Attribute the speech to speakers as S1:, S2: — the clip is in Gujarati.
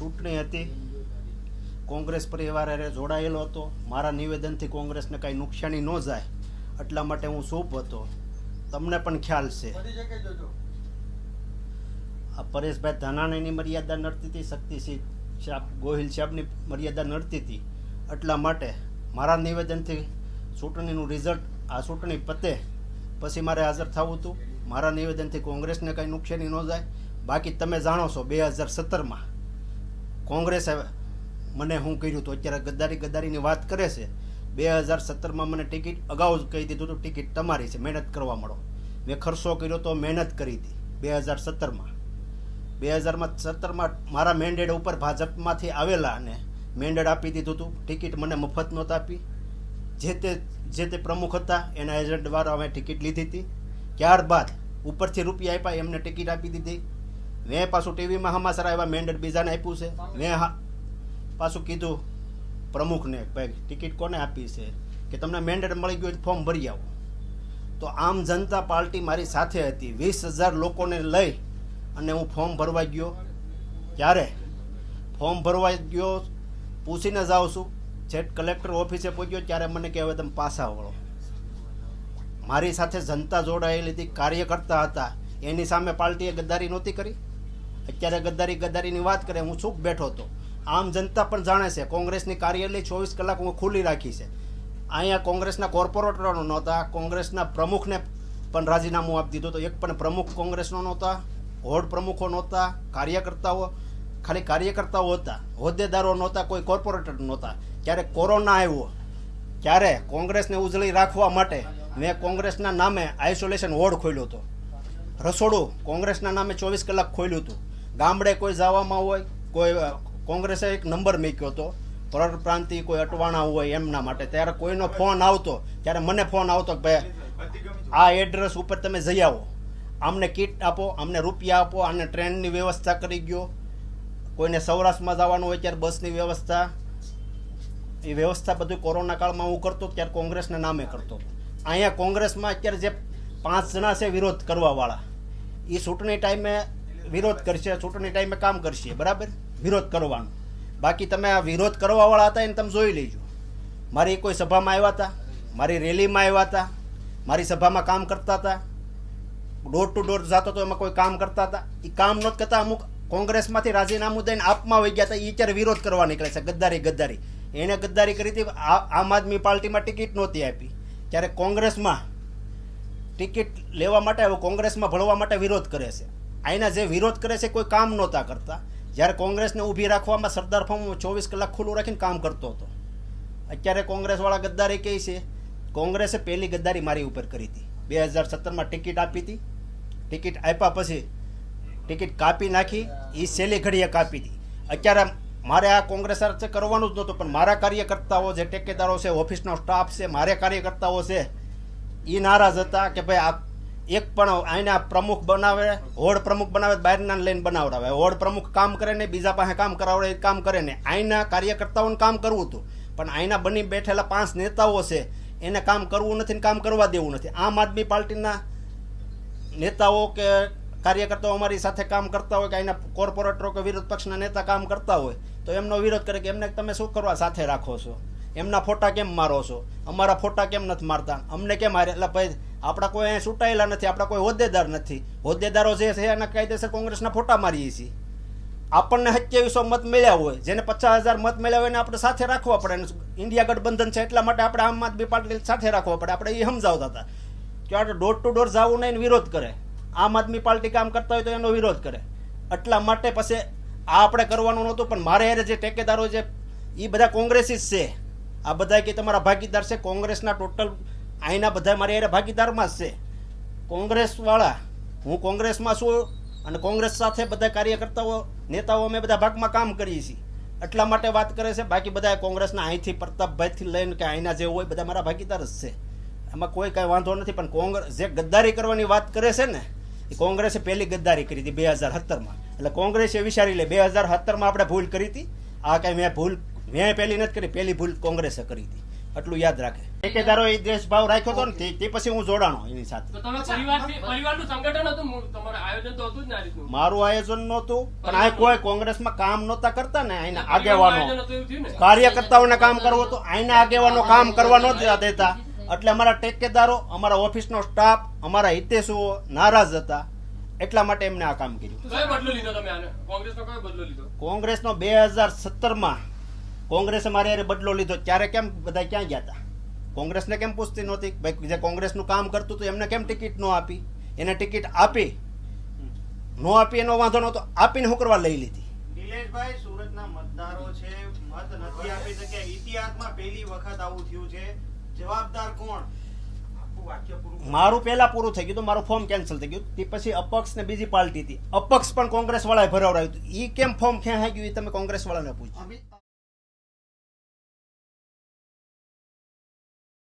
S1: ચૂંટણી હતી. કોંગ્રેસ પરિવાર અરે જોડાયેલો હતો. મારા નિવેદનથી કોંગ્રેસને કાંઈ નુકસાની ન જાય એટલા માટે હું સૂપ હતો. તમને પણ ખ્યાલ છે. આ પરેશભાઈ ધાનાણીની મર્યાદા નડતી હતી શક્તિસિંહ સાહેબ ગોહિલ સાહેબની મર્યાદા નડતી હતી. એટલા માટે મારા નિવેદનથી ચૂંટણીનું રિઝલ્ટ આ ચૂંટણી પતે. પછી મારે હાજર થવું હતું. મારા નિવેદનથી કોંગ્રેસને કાંઈ નુકસાની ન જાય. બાકી તમે જાણો છો બે હજાર સત્તરમાં કોંગ્રેસે મને હું કર્યું હતું અત્યારે ગદ્દારી ગદ્દારીની વાત કરે છે. બે હજાર સત્તરમાં મને ટિકિટ અગાઉ જ કહી દીધું હતું, ટિકિટ તમારી છે, મહેનત કરવા મળો. મેં ખર્ચો કર્યો તો મહેનત કરી હતી, બે હજાર સત્તરમાં. બે હજારમાં સત્તરમાં મારા મેન્ડેટ ઉપર ભાજપમાંથી આવેલા અને મેન્ડેટ આપી દીધું હતું. ટિકિટ મને મફત નહોતા આપી. જે તે જે તે પ્રમુખ હતા, એના એજન્ટ દ્વારા અમે ટિકિટ લીધી હતી. ત્યારબાદ ઉપરથી રૂપિયા આપ્યા, એમને ટિકિટ આપી દીધી. મેં પાછું ટીવીમાં હમાસરા એવા મેન્ડેટ બીજાને આપ્યું છે. મેં પાછું કીધું પ્રમુખને ભાઈ ટિકિટ કોને આપી છે? કે તમને મેન્ડેટ મળી ગયું ફોર્મ ભરી આવો. તો આમ જનતા પાર્ટી મારી સાથે હતી. વીસ હજાર લોકોને લઈ અને હું ફોર્મ ભરવા ગયો. ત્યારે ફોર્મ ભરવા ગયો, પૂછીને જાઉં છું. છેટ કલેક્ટર ઓફિસે પહોંચ્યો ત્યારે મને કે હવે તમે પાછા વળો? મારી સાથે જનતા જોડાયેલી હતી, કાર્યકર્તા હતા. એની સામે પાર્ટીએ ગદ્દારી નહોતી કરી. અત્યારે ગદ્દારી ગદ્દારીની વાત કરે, હું ચૂપ બેઠો હતો. આમ જનતા પણ જાણે છે, કોંગ્રેસની કાર્યાલય ચોવીસ કલાક હું ખુલ્લી રાખી છે. અહીંયા કોંગ્રેસના કોર્પોરેટરો નહોતા, કોંગ્રેસના પ્રમુખને પણ રાજીનામું આપી દીધું તો એક પણ પ્રમુખ કોંગ્રેસનો નહોતા, હોડ પ્રમુખો નહોતા, કાર્યકર્તાઓ, ખાલી કાર્યકર્તાઓ હતા. હોદ્દેદારો નહોતા, કોઈ કોર્પોરેટર નહોતા. ત્યારે કોરોના આવ્યો ત્યારે કોંગ્રેસને ઉજળી રાખવા માટે મેં કોંગ્રેસના નામે આઇસોલેશન વોર્ડ ખોલ્યો હતો. રસોડું કોંગ્રેસના નામે ચોવીસ કલાક ખોલ્યું હતું. ગામડે કોઈ જવામાં હોય, કોઈ કોંગ્રેસે એક નંબર મૂક્યો હતો. પરપ્રાંતિ કોઈ અટવાણા હોય એમના માટે. ત્યારે કોઈનો ફોન આવતો, ત્યારે મને ફોન આવતો કે ભાઈ, આ એડ્રેસ ઉપર તમે જઈ આવો. આમને કીટ આપો અમને રૂપિયા આપો, આને ટ્રેનની વ્યવસ્થા કરી ગયો. કોઈને સૌરાષ્ટ્રમાં જવાનું હોય ત્યારે બસની વ્યવસ્થા. એ વ્યવસ્થા બધું કોરોના કાળમાં હું કરતો ત્યારે કોંગ્રેસના નામે કરતો અહીંયા કોંગ્રેસમાં અત્યારે જે પાંચ જણા છે વિરોધ કરવાવાળા એ ચૂંટણી ટાઈમે વિરોધ કરશે, ચૂંટણી ટાઈમે કામ કરશે, બરાબર? વિરોધ કરવાનો. બાકી તમે આ વિરોધ કરવાવાળા હતા એને તમે જોઈ લેજો. મારી કોઈ સભામાં આવ્યા હતા? મારી રેલીમાં આવ્યા હતા? મારી સભામાં કામ કરતા હતા? ડોર ટુ ડોર જતો હતો એમાં કોઈ કામ કરતા હતા? એ કામ નહોત કરતા અમુક કોંગ્રેસમાંથી રાજીનામું દઈને આપમાં વહી ગયા હતા એ અત્યારે વિરોધ કરવા નીકળે છે, ગદ્દારી ગદ્દારી. એણે ગદ્દારી કરી હતી આમ આદમી પાર્ટીમાં ટિકિટ નહોતી આપી. ત્યારે કોંગ્રેસમાં ટિકિટ લેવા માટે કોંગ્રેસમાં ભળવા માટે વિરોધ કરે છે. આના જે વિરોધ કરે છે કોઈ કામ નહોતા કરતા. જ્યારે કોંગ્રેસને ઊભી રાખવામાં સરદાર ફોર્મ ચોવીસ કલાક ખુલ્લું રાખીને કામ કરતો હતો. અત્યારે કોંગ્રેસવાળા ગદ્દારી કહે છે, કોંગ્રેસે પહેલી ગદ્દારી મારી ઉપર કરી હતી. બે હજાર સત્તરમાં ટિકિટ આપી હતી. ટિકિટ આપ્યા પછી ટિકિટ કાપી નાખી એ સેલી ઘડીએ કાપી હતી. અત્યારે મારે આ કોંગ્રેસ કરવાનું જ નહોતું, પણ મારા કાર્યકર્તાઓ જે ટેકેદારો છે, ઓફિસનો સ્ટાફ છે, મારે કાર્યકર્તાઓ છે એ નારાજ હતા કે ભાઈ આ એક પણ આના પ્રમુખ બનાવે, હોડ પ્રમુખ બનાવે, બહારના લઈને બનાવડાવે. હોડ પ્રમુખ કામ કરે ને બીજા પાસે કામ કરાવડે કામ કરે ને આઈના કાર્યકર્તાઓને કામ કરવું હતું. પણ આઈના બની બેઠેલા પાંચ નેતાઓ છે, એને કામ કરવું નથી ને કામ કરવા દેવું નથી. આમ આદમી પાર્ટીના નેતાઓ કે કાર્યકર્તાઓ અમારી સાથે કામ કરતા હોય કે અહીંના કોર્પોરેટરો કે વિરોધ પક્ષના નેતા કામ કરતા હોય, તો એમનો વિરોધ કરે કે એમને તમે શું કરવા સાથે રાખો છો? એમના ફોટા કેમ મારો છો? અમારા ફોટા કેમ નથી મારતા? અમને કેમ મારે એટલે ભાઈ આપણા કોઈ અહીંયા ચૂંટાયેલા નથી, આપણા કોઈ હોદ્દેદાર નથી. હોદ્દેદારો જે છે એના કાયદેસર કોંગ્રેસના ફોટા મારીએ છીએ. આપણને સત્યાવીસો મત મળ્યા હોય, જેને પચાસ હજાર મત મળ્યા હોય એને આપણે સાથે રાખવા પડે ઇન્ડિયા ગઠબંધન છે એટલા માટે આપણે આમ આદમી પાર્ટી સાથે રાખવા પડે. આપણે એ સમજાવતા હતા કે આપણે ડોર ટુ ડોર જવું નહીં વિરોધ કરે. આમ આદમી પાર્ટી કામ કરતા હોય તો એનો વિરોધ કરે. એટલા માટે પછી આ આપણે કરવાનું નહોતું, પણ મારે હારે જે ટેકેદારો છે એ બધા કોંગ્રેસી છે. આ બધા કે તમારા ભાગીદાર છે, કોંગ્રેસના ટોટલ અહીંના બધા મારી યારે ભાગીદારમાં જ છે. કોંગ્રેસવાળા, હું કોંગ્રેસમાં છું અને કોંગ્રેસ સાથે બધા કાર્યકર્તાઓ, નેતાઓ અમે બધા ભાગમાં કામ કરીએ છીએ. એટલા માટે વાત કરે છે, બાકી બધા કોંગ્રેસના અહીંથી પ્રતાપભાઈથી લઈને કે અહીંના જે હોય, બધા મારા ભાગીદાર જ છે. એમાં કોઈ કાંઈ વાંધો નથી, પણ કોંગ્રેસ, જે ગદ્દારી કરવાની વાત કરે છે ને, એ કોંગ્રેસે પહેલી ગદ્દારી કરી હતી બે હજાર સત્તરમાં. એટલે કોંગ્રેસે વિચારી લે, બે હજાર સત્તરમાં આપણે ભૂલ કરી હતી. આ કાંઈ મેં ભૂલ, મેં પહેલી નથી કરી, પહેલી ભૂલ કોંગ્રેસે કરી હતી. એટલું યાદ રાખે. ઠેકેદારો એ દેશભાવ રાખ્યો હતો ને તે- પછી હું જોડાણો એની સાથે.
S2: તો તમે પરિવારથી પરિવારનું સંગઠન હતું? તમારું આયોજન તો હતું જ ને રીતનું.
S1: મારું આયોજન નહોતું પણ આ કોઈ કોંગ્રેસમાં કામ નહોતા કરતા ને
S2: આઈને
S1: આગેવાનો.
S2: ને?
S1: કાર્યકર્તાઓને કામ કરવું હતું આઈને આગેવાનો કામ કરવા નહોતા દેતા એટલે અમારા ટેકેદારો અમારા ઓફિસનો સ્ટાફ અમારા હિતેશુઓ નારાજ હતા. એટલા માટે એમને આ કામ કર્યું.
S2: કોંગ્રેસનો
S1: બે હજાર સત્તરમાં કોંગ્રેસે મારે બદલો લીધો. ત્યારે કેમ બધા ક્યાં ગયા હતા? કોંગ્રેસને કેમ પૂછતી નહોતી? ભાઈ જે કોંગ્રેસનું કામ કરતું હતું એમને કેમ ટિકિટ ન આપી? એને ટિકિટ આપી. ન આપી એનો વાંધો નહોતો. આપીને હું કરવા લઈ લીધી.
S3: નિલેશભાઈ સુરતના મતદારો છે મત નથી આપી શક્યા. ઇતિહાસમાં પહેલી વખત આવું થયું છે. જવાબદાર કોણ?
S1: મારું પહેલા પૂરું થઈ ગયું મારું ફોર્મ કેન્સલ થઈ ગયું તે પછી અપક્ષ ને બીજી પાર્ટી હતી. અપક્ષ પણ કોંગ્રેસ વાળાએ ભરાવડાવ્યું હતું. એ કેમ ફોર્મ ખેંચાઈ ગયું એ તમે કોંગ્રેસ વાળાને પૂછો.
S3: અમિત